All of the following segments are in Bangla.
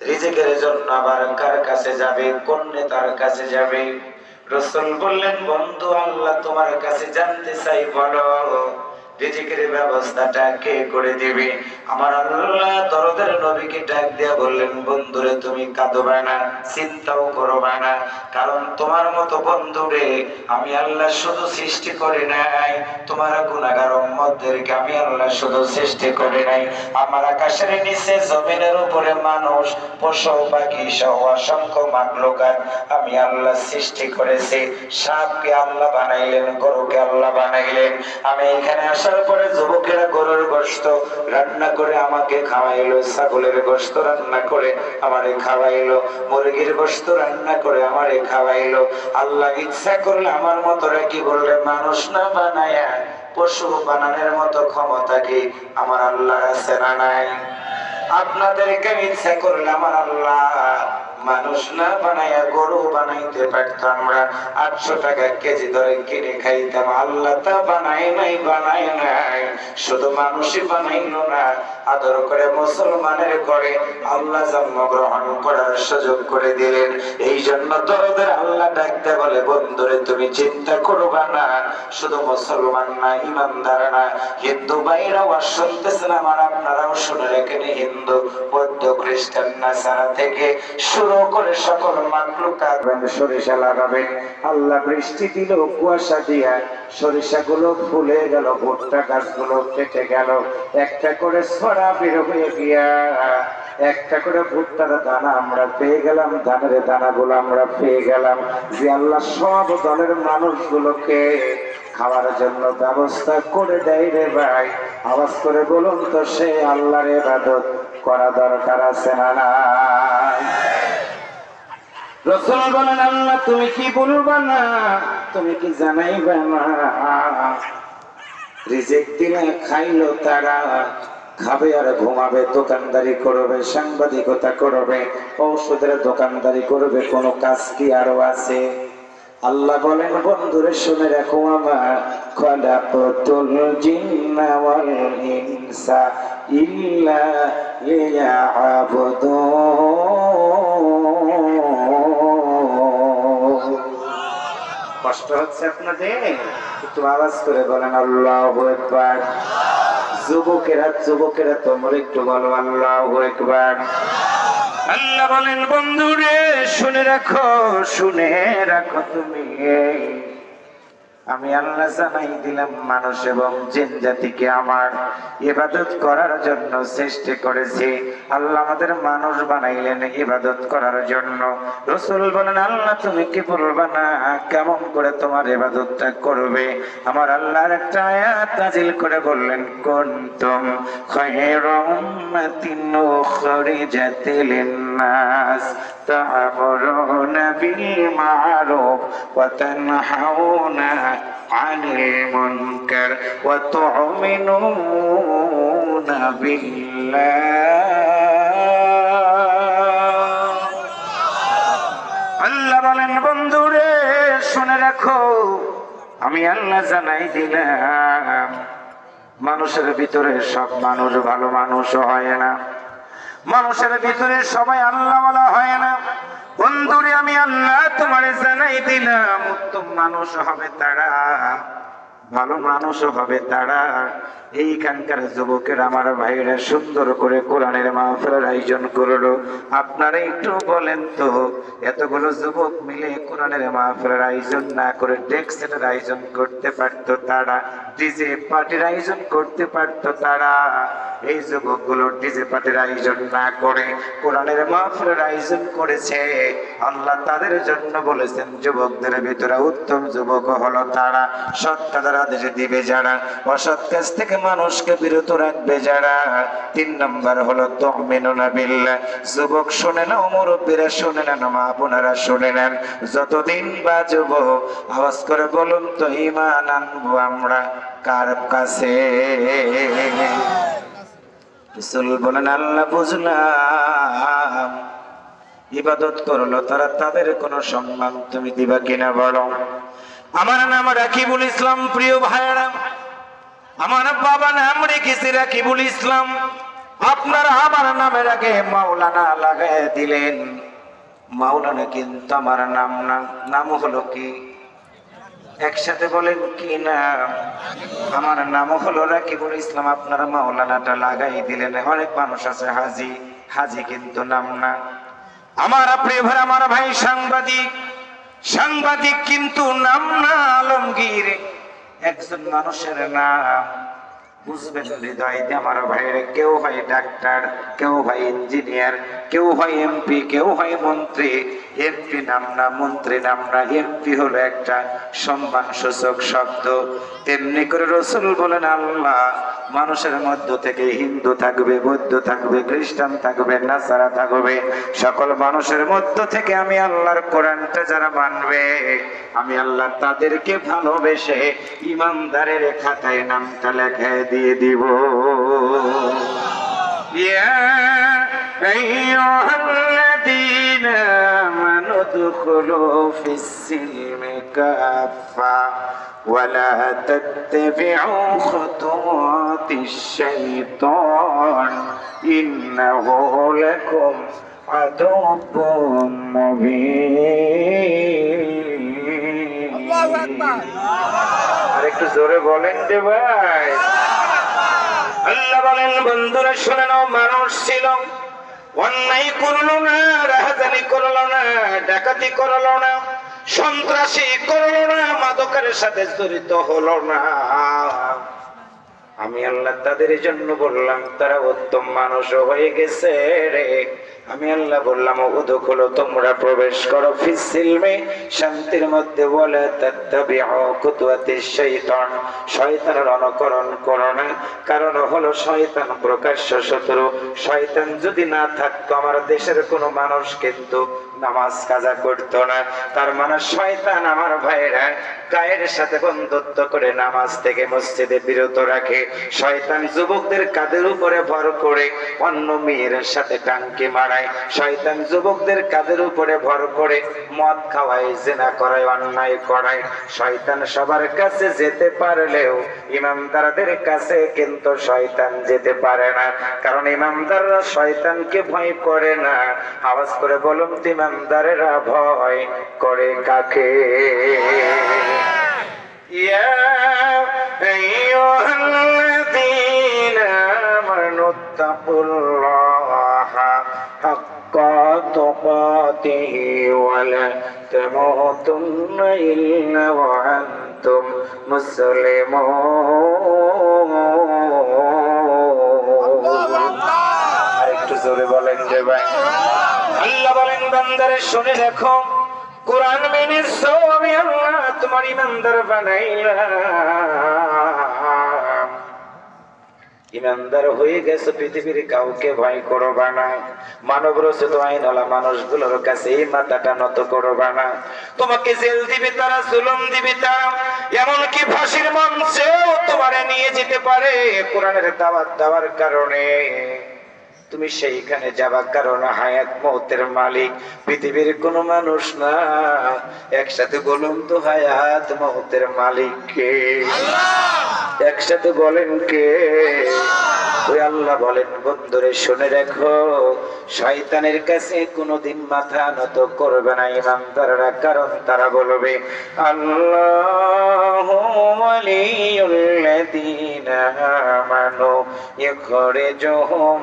রিজিকের জন্য আবার কার কাছে যাবে? কোন নেতার কাছে যাবে? রসুল বললেন, বন্ধু আল্লাহ তোমার কাছে জানতে চাই, বলো। রিজিকের ব্যবস্থাটা কে করে দিবে? আমার আল্লাহ দরদের নবীকে ডাক দিয়া বললেন, বন্ধুরে, তুমি কাঁদবে না, চিন্তাও করবে না। কারণ তোমার মতো বন্ধুরে আমি আল্লাহ শুধু সৃষ্টি করে নাই। তোমার গুণাগার আমি আল্লাহ শুধু সৃষ্টি করে নাই। আমার আকাশের নিচে জমিনের উপরে মানুষ, পশু, পাখি সহ অসংখ্য আমি আল্লাহ সৃষ্টি করেছি। সাপকে আল্লাহ বানাইলেন, গরুকে আল্লাহ বানাইলেন। আমি এখানে আসার পরে যুবকেরা গরুর গোস্ত রান্না করে আমাকে খাওয়াইলো, ছাগলের গোস্ত রান্না করে আমারে খাওয়াইলো, মুরগির গোস্ত রান্না করে আমারে খাওয়াইলো। আল্লাহ ইচ্ছা করলে আমার মতো কি বললে মানুষ না বানায়া, পশু বানানোর মতো ক্ষমতা কি আমার আল্লাহ আছে না নাই? আপনাদেরকে ইচ্ছা করলে আমার আল্লাহ মানুষ না বানাইয়া গরু বানাইতে পারতাম আমরা আটশো টাকা কেজি ধরে কিনে খাইতাম। আল্লাহ তা বানাই নাই বানাই নাই। শুধু মানুষই বানাইলো না, আদর করে মুসলমানের করে আল্লাহ জন্মগ্রহণ করার সুযোগ করে দিলেন। এই জন্য দরদের আল্লাহ ডাকতে বলে, বন্ধুরে, তুমি চিন্তা করবা না। শুধু মুসলমান না, ইমানদার না। হিন্দু ভাইরাও আর শুনতেছেন আমার আপনারাও শুনে রেখেন, হিন্দু, বৌদ্ধ, খ্রিস্টান, নাসারা থেকে শুরু করে সকল মাকলুকাত সরিষা লাগাবেন আল্লাহ বৃষ্টি দিল, কুয়াশা দিয়া। সরিষা গুলো ফুলে গেল, ভুট্টা গাছগুলো কেটে গেল। একটা করে ছড়া বের হয়ে গিয়া, একটা করে ভুট্টার দানা আমরা পেয়ে গেলাম, ধানের দানাগুলো আমরা পেয়ে গেলাম। যে আল্লাহ সব দলের মানুষগুলোকে খাওয়ার জন্য ব্যবস্থা করে দেয় রে ভাই। আওয়াজ করে বলুন তো, সে আল্লাহর ইবাদত করা দরকার আছে না রসুল বলেন আল্লাহ তুমি কি বলবা না? তুমি কি জানাইবা না? রিজেক দিনে খাইলো তারা, খাবে আর ঘুমাবে, দোকানদারি করবে, সাংবাদিকতা করবে, ঔষধের দোকানদারি করবে, কোনো কাজ কি আরও আছে? আল্লাহ বলেন, বন্ধুরে, শুনে রাখো আমার খলাকতুল জিন্না ওয়াল ইনসা ইল্লা কষ্ট হচ্ছে আপনাদের? একটু আওয়াজ করে বলেন, আল্লাহ একবার যুবকেরা যুবকেরা, তোমরা একটু বলো, আল্লাহ একবার আল্লাহ বলেন বন্ধুরে শুনে রাখো শুনে রাখো তুমি। আমি আল্লাহ জানাই দিলাম, মানুষ এবং জিন জাতিকে আমার ইবাদত করার জন্য সৃষ্টি করেছি। আল্লাহ আমাদের মানুষ বানাইলেন ইবাদত করার জন্য। রসুল বলেন, আল্লাহ তুমি কি বলবা না? কেমন করে তোমার ইবাদতটা করবে? আমার আল্লাহর একটা আয়াত নাজিল করে বললেন, কুনতুম খায়রাম উম্মাতিন উখরিজাত লিন-নাস ma'ruf wa tanhauna 'anil munkar wa tu'minuna billah আল্লাহ বলেন বন্ধুরে শুনে রাখো আমি আল্লাহ জানাই দিলাম মানুষের ভিতরে সব মানুষ ভালো মানুষ হয় না মানুষের ভিতরে সবাই আল্লাহ বলা হয় না। বন্ধুরে, আমি আল্লাহ তোমার জানাই দিলাম, উত্তম মানুষ হবে তারা, ভালো মানুষও হবে তারা। এইখানকার যুবকের আমার ভাইরা সুন্দর করে কোরআনের মাহফিলের আয়োজন করল। আপনারা একটু বলেন তো, এতগুলো যুবক মিলে কোরআনের মাহফিলের আয়োজন না করে ডেস্কের আয়োজন করতে পারতো তারা, ডিজে পার্টির আয়োজন করতে পারতো তারা। এই যুবকগুলো ডিজে পার্টির আয়োজন না করে, কোরআনের মাহফিলের আয়োজন করেছে। আল্লাহ তাদের জন্য বলেছেন, যুবকদের ভিতরে উত্তম যুবক হলো তারা। সৎ কাজের আদেশ দিবে যারা, অসৎ কাজ থেকে মানুষকে বিরত রাখবে যারা। তিন নম্বর হলো তহমিনুনা বিল্লাহ যুবক শুনে না মুরব্বীরা, শুনে নেন মা বোনেরা, শুনে নেন যতদিন বা বাজব, আওয়াজ করে বলুন তো ইমান আনব আমরা কার কাছে? রসুল বলেন, আল্লাহ বুঝলাম। ইবাদত করল, তারা তাদের কোনো সম্মান তুমি দিবা কিনা বলো? আমার নাম রাকিবুল ইসলাম, প্রিয় ভাইয়েরা। আমার বাবা নাম রেখেছে রাকিবুল ইসলাম। আপনারা আমার নামের আগে মাওলানা লাগাই দিলেন। মাওলানা কিন্তু আমার নাম না, নাম হলো কি? একসাথে বলেন কি নাম আমার নাম হলো রাকিবুল ইসলাম, আপনারা মাওলানাটা লাগাই দিলেন। অনেক মানুষ আছে, হাজি। হাজি কিন্তু নাম না। আমার প্রিয় ভাই, আমার ভাই সাংবাদিক সাংবাদিক কিন্তু নাম না, আলমগীর। একজন মানুষের নাম। বুঝবেন হৃদয় দিয়ে আমার ভাইয়ের, কেউ ভাই ডাক্তার, কেউ ভাই ইঞ্জিনিয়ার কেউ হয় এমপি, কেউ হয় মন্ত্রী। এমপি নাম না, মন্ত্রী নাম না, এমপি হলো একটা সম্মান সূচক শব্দ। তেমনি করে রসুল বলেন, আল্লাহ, মানুষের মধ্য থেকে হিন্দু থাকবে, বৌদ্ধ থাকবে, খ্রিস্টান থাকবে, নাসারা থাকবে, সকল মানুষের মধ্য থেকে আমি আল্লাহর কোরআনটা যারা মানবে, আমি আল্লাহ তাদেরকে ভালোবেসে ইমানদারের খাতায় নামটা লেখায় দিয়ে দিব। يا أيها الذين آمنوا ادخلوا في السلم كافة ولا تتبعوا خطوات الشيطان إنه لكم عدو مبين আর একটু জোরে বলেন যে ভাই আল্লাহ বলেন বন্ধুরা শুনে নাও মানুষ ছিল অন্যায় করল না, রাহাজানি করল না, ডাকাতি করল না, সন্ত্রাসী করল না, মাদকের সাথে জড়িত হলো না। আমি আল্লাহ তাদের জন্য বললাম, তারা উত্তম মানুষ হয়ে গেছে রে। আমি আল্লাহ বললাম উদুখলো তোমরা প্রবেশ করো ফিসিলমে শান্তির মধ্যে বলে শয়তানের অনুকরণ করো না, কারণ হলো শয়তান প্রকাশ্য শত্রু। শয়তান যদি না থাকতো, আমার দেশের কোনো মানুষ কিন্তু নামাজ কাজা করতো না। তার মানে শয়তান আমার ভাইরা গায়ের সাথে বন্ধুত্ব করে নামাজ থেকে মসজিদে বিরত রাখে। শয়তান যুবকদের কাদের উপরে ভর করে, অন্য মেয়ের সাথে টাঙ্কি মারায় শয়তান যুবকদের কাদের উপরে ভর করে মদ খাওয়ায় জেনা করায় অন্যায় করায় শয়তান সবার কাছে যেতে পারলেও ইমামদারদের কাছে কিন্তু শয়তান যেতে পারে না কারণ ইমামদাররা শয়তানকে ভয় করে না আওয়াজ করে বলুন তো ইমামদারেরা ভয় করে কাকে يا أيها الذين آمنوا اتقوا الله حق تقاته ولا تموتن إلا وأنتم مسلمون আরেকটু জোরে বলেন যে ভাই আল্লাহ বলেন বান্দারে শুনে দেখো কোরআন মেনে সো আমি আল্লাহ তোমার ইমানদার বানাইলাম ইমানদার হয়ে গেছে, পৃথিবীর কাউকে ভয় করবা না। মানব রচিত আইনওয়ালা মানুষগুলোর কাছে এই মাথাটা নত করবা না। তোমাকে জেল দিবে তারা, জুলুম দিবে তারা, এমনকি ফাঁসির মঞ্চেও তোমারে নিয়ে যেতে পারে কোরআনের দাওয়াত দেওয়ার কারণে। তুমি সেইখানে যাবার কারণ হায়াত মৌতের মালিক পৃথিবীর কোন মানুষ না। একসাথে বলুন তো হায়াত মৌতের মালিক কে? একসাথে বলেন কে? ওই আল্লাহ বলেন, বন্ধুরে, শুনে রেখো, শয়তানের কাছে কোনোদিন মাথা নত করবে না ইমানদাররা, কারণ তারা বলবে, আল্লাহ আমানু, ইখরিজুহুম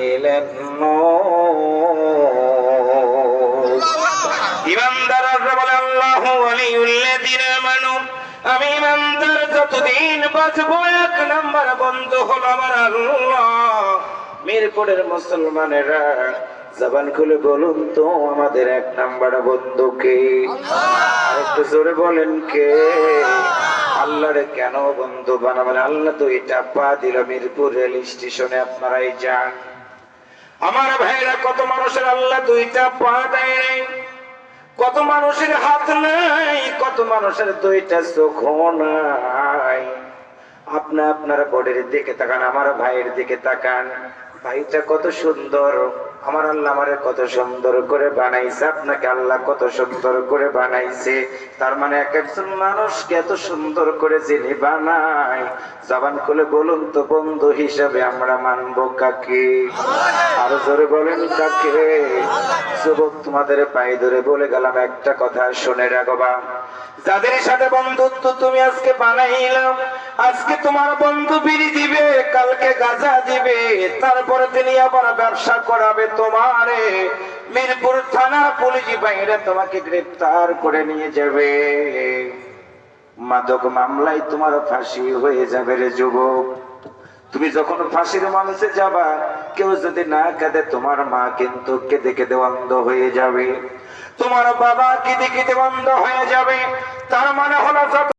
ইলান-নূর ইমানদাররা বলে, আল্লাহ আমি ইমানদার যতদিন বাঁচবো, এক নাম্বার বন্ধু হলো আমার আল্লাহ। মিরপুরের মুসলমানেরা জবান খুলে বলুন তো, আমাদের এক নাম্বার বন্ধু কে? একটু জোরে বলেন কে? আল্লাহরে কেন বন্ধু বানাবেন? আল্লাহ তো এটা পা দিল মিরপুর রেল স্টেশনে, আপনারাই যান। আমার ভাইরা, কত মানুষের আল্লাহ দুইটা পা দেয় কত মানুষের হাত নাই, কত মানুষের দুইটা চোখ নাই। আপনা আপনার বডির দিকে তাকান, আমার ভাইয়ের দিকে তাকান। ভাইটা কত সুন্দর। আমার আল্লাহ আমারে কত সুন্দর করে বানাইছে, আপনাকে আল্লাহ কত সুন্দর করে বানাইছে। তার মানে এক একজন মানুষকে এত সুন্দর করে যিনি বানায়, জবান খুলে বলুন তো বন্ধু হিসাবে আমরা মানবো কাকে? আরও জোরে বলেন কাকে? যুবক তোমাদের পায়ে ধরে বলে গেলাম, একটা কথা শুনে রাখবা যাদের সাথে বন্ধুত্ব তুমি আজকে বানাইলাম, আজকে তোমার বন্ধু বিড়ি দিবে, কালকে গাঁজা দিবে, তারপরে তিনি আবার ব্যবসা করাবে তোমারে মিরপুর থানা পুলিশ বাইরে তোমাকে গ্রেফতার করে নিয়ে যাবে। মাদক মামলায় তোমার ফাঁসি হয়ে যাবে রে যুবক। তুমি যখন ফাঁসির মানুষে যাবা, কেউ যদি না কাঁদে, তোমার মা কিন্তু কেঁদে কেঁদে অন্ধ হয়ে যাবে। তোমার বাবা কেঁদে কেঁদে বন্ধ হয়ে যাবে। তার মানে হলো